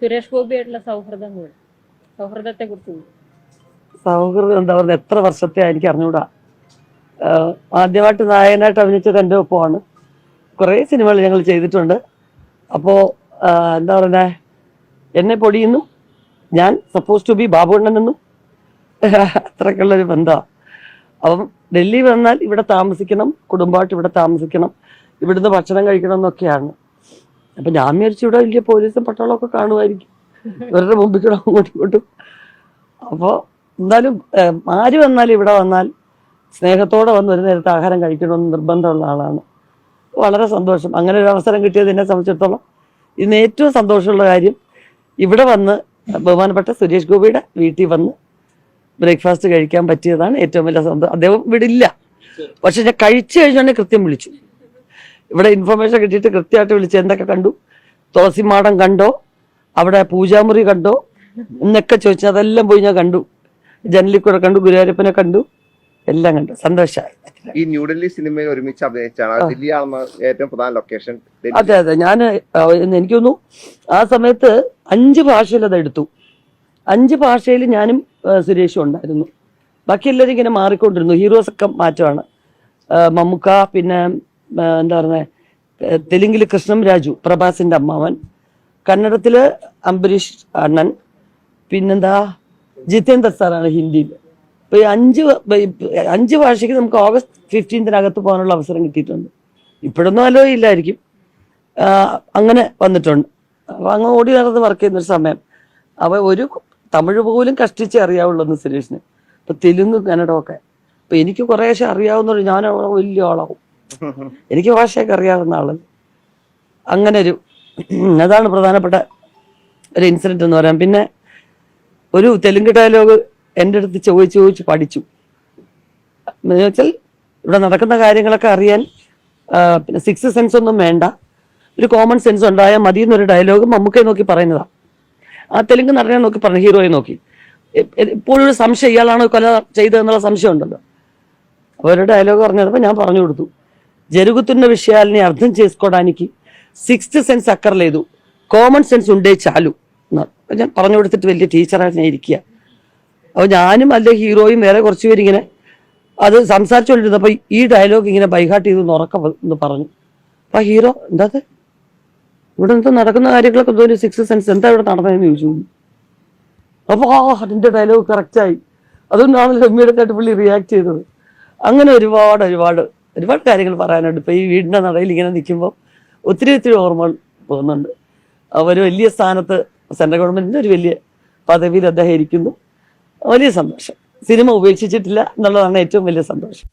സുരേഷ് ഗോപിയായിട്ടുള്ള കൂടെ. സൗഹൃദത്തെ കുറിച്ച് സൗഹൃദം എന്താ പറയുക എത്ര വർഷത്തെ എനിക്ക് അറിഞ്ഞുകൂടാ ആദ്യമായിട്ട് നായകനായിട്ട് അഭിനയിച്ചത് എന്റെ ഒപ്പമാണ്. കുറേ സിനിമകൾ ഞങ്ങൾ ചെയ്തിട്ടുണ്ട്. അപ്പോൾ എന്താ പറയുന്നത് എന്നെ പൊടിയുന്നു. ഞാൻ സപ്പോസ് ടു ബി ബാബുണ്ണനെന്നും അത്രക്കുള്ളൊരു ബന്ധമാണ് അപ്പം ഡൽഹി വന്നാൽ ഇവിടെ താമസിക്കണം കുടുംബമായിട്ട് ഇവിടെ താമസിക്കണം ഇവിടുന്ന് ഭക്ഷണം കഴിക്കണം എന്നൊക്കെയാണ്. അപ്പം ഞാൻ വിചാരിച്ചു ഇവിടെ വലിയ പോലീസും പട്ടാളമൊക്കെ കാണുമായിരിക്കും. ഇവരുടെ മുമ്പിൽ കൂടെ അങ്ങോട്ടും ഇങ്ങോട്ടും. അപ്പോൾ എന്നാലും ആര് വന്നാലും ഇവിടെ വന്നാൽ സ്നേഹത്തോടെ വന്ന് ഒരു നേരത്തെ ആഹാരം കഴിക്കണമെന്ന് നിർബന്ധമുള്ള ആളാണ്. വളരെ സന്തോഷം. അങ്ങനെ ഒരു അവസരം കിട്ടിയത് എന്നെ സംബന്ധിച്ചിടത്തോളം ഇന്ന് ഏറ്റവും സന്തോഷമുള്ള കാര്യം ഇവിടെ വന്ന് ബഹുമാനപ്പെട്ട സുരേഷ് ഗോപിയുടെ വീട്ടിൽ വന്ന് ബ്രേക്ക്ഫാസ്റ്റ് കഴിക്കാൻ പറ്റിയതാണ് ഏറ്റവും വലിയ സന്തോഷം അദ്ദേഹം വിടില്ല പക്ഷെ ഞാൻ കഴിച്ചു കഴിഞ്ഞാൽ കൃത്യം വിളിച്ചു. ഇവിടെ ഇൻഫർമേഷൻ കിട്ടിയിട്ട് കൃത്യമായിട്ട് വിളിച്ച് എന്തൊക്കെ കണ്ടു? തുളസിമാടം കണ്ടോ? അവിടെ പൂജാമുറി കണ്ടോ? എന്നൊക്കെ ചോദിച്ചു അതെല്ലാം പോയി ഞാൻ കണ്ടു. ജനലിക്കൂടെ കൂടെ കണ്ടു ഗുരുവായൂരപ്പനെ കണ്ടു. എല്ലാം കണ്ടു. സന്തോഷമായി. ഈ ന്യൂഡൽഹി സിനിമയിൽ ഒരുമിച്ച് അഭിനയിച്ചാണ് ഏറ്റവും പ്രധാന ലൊക്കേഷൻ അതെ അതെ. ഞാൻ എനിക്ക് തോന്നുന്നു ആ സമയത്ത് അഞ്ച് ഭാഷയിൽ അത് എടുത്തു. അഞ്ച് ഭാഷയിൽ ഞാനും സുരേഷും ഉണ്ടായിരുന്നു. ബാക്കി എല്ലാവരും ഇങ്ങനെ മാറിക്കൊണ്ടിരുന്നു. ഹീറോസ് ഒക്കെ മാറ്റമാണ്. മമ്മൂക്ക പിന്നെ എന്താ പറയുന്നത് തെലുങ്കിൽ കൃഷ്ണം രാജു പ്രഭാസിന്റെ അമ്മാവൻ കന്നഡത്തിൽ അംബരീഷ് അണ്ണൻ പിന്നെന്താ? ജിതേന്ദർ സാറാണ് ഹിന്ദിയിൽ ഇപ്പൊ അഞ്ച് അഞ്ച് ഭാഷയ്ക്ക് നമുക്ക് ഓഗസ്റ്റ് ഫിഫ്റ്റീൻത്തിനകത്ത് പോകാനുള്ള അവസരം കിട്ടിയിട്ടുണ്ട്. ഇപ്പോഴൊന്നും അലോ ഇല്ലായിരിക്കും അങ്ങനെ വന്നിട്ടുണ്ട്. അപ്പൊ അങ്ങ് ഓടി നടന്ന് വർക്ക് ചെയ്യുന്നൊരു സമയം. അവ ഒരു തമിഴ് പോലും കഷ്ടിച്ച് അറിയാവുള്ളൂ സുരേഷിന്. ഇപ്പൊ തെലുങ്ക് കന്നഡമൊക്കെ അപ്പൊ എനിക്ക് കുറേശ്ശെ അറിയാവുന്ന ഞാൻ വലിയ ആളാവും. എനിക്ക് ഭാഷയൊക്കെ അറിയാവുന്ന ആൾ. അങ്ങനെ ഒരു അതാണ് പ്രധാനപ്പെട്ട ഒരു ഇൻസിഡന്റ് എന്ന് പറയാം. പിന്നെ ഒരു തെലുങ്ക് ഡയലോഗ് എന്റെ അടുത്ത് ചോദിച്ച് ചോദിച്ച് പഠിച്ചു. എന്ന് വെച്ചാൽ ഇവിടെ നടക്കുന്ന കാര്യങ്ങളൊക്കെ അറിയാൻ പിന്നെ സിക്സ് സെൻസ് ഒന്നും വേണ്ട. ഒരു കോമൺ സെൻസ് ഉണ്ടായാൽ മതി എന്നൊരു ഡയലോഗ് മമ്മൂക്കയെ നോക്കി പറയുന്നതാണ് ആ തെലുങ്ക് നടനെ നോക്കി പറഞ്ഞു ഹീറോയെ നോക്കി. ഇപ്പോഴൊരു ഒരു സംശയം ഇയാളാണോ കൊല ചെയ്തതെന്നുള്ള സംശയം ഉണ്ടല്ലോ. അപ്പോൾ ഒരു ഡയലോഗ് പറഞ്ഞപ്പോൾ ഞാൻ പറഞ്ഞു കൊടുത്തു. జరుగుతున్న విషయాల్ని అర్థం చేసుకోవడానికి సిక్స్త్ సెన్స్ అక్కర్లేదు കോമൺ സെൻസ് ഉണ്ടേ ചാലു എന്നാണ്. അപ്പോൾ ഞാൻ പറഞ്ഞു കൊടുത്തിട്ട് വലിയ ടീച്ചറായിട്ട് ഞാൻ ഇരിക്കുക അപ്പോൾ ഞാനും അല്ലെ ഹീറോയും വേറെ കുറച്ച് പേരിങ്ങനെ അത് സംസാരിച്ചുകൊണ്ടിരുന്നപ്പോൾ ഈ ഡയലോഗ് ഇങ്ങനെ ബൈഹാട്ട് ചെയ്ത് ഒന്ന് ഉറക്കം എന്ന് പറഞ്ഞു അപ്പോൾ ഹീറോ എന്താ ഇത്? ഇവിടെ എന്താ നടക്കുന്ന കാര്യങ്ങളൊക്കെ എന്തോ ഒരു സിക്സ് സെൻസ് എന്താ ഇവിടെ നടന്നതെന്ന് ചോദിച്ചു അപ്പോൾ ആ അതിൻ്റെ ഡയലോഗ് കറക്റ്റായി അതുകൊണ്ടാണല്ലോ ഇമ്മീഡിയറ്റ് ആയിട്ട് പുള്ളി റിയാക്ട് ചെയ്തത് അങ്ങനെ ഒരുപാട് ഒരുപാട് ഒരുപാട് കാര്യങ്ങൾ പറയാനുണ്ട്. ഇപ്പോൾ ഈ വീടിന്റെ നടയിൽ ഇങ്ങനെ നിൽക്കുമ്പോൾ ഒത്തിരി ഒത്തിരി ഓർമ്മകൾ പോകുന്നുണ്ട്. അവർ വലിയ സ്ഥാനത്ത് സെൻട്രൽ ഗവൺമെന്റിന്റെ ഒരു വലിയ പദവിയിൽ അദ്ദേഹം ഇരിക്കുന്നു. വലിയ സന്തോഷം. സിനിമ ഉപേക്ഷിച്ചിട്ടില്ല എന്നുള്ളതാണ് ഏറ്റവും വലിയ സന്തോഷം.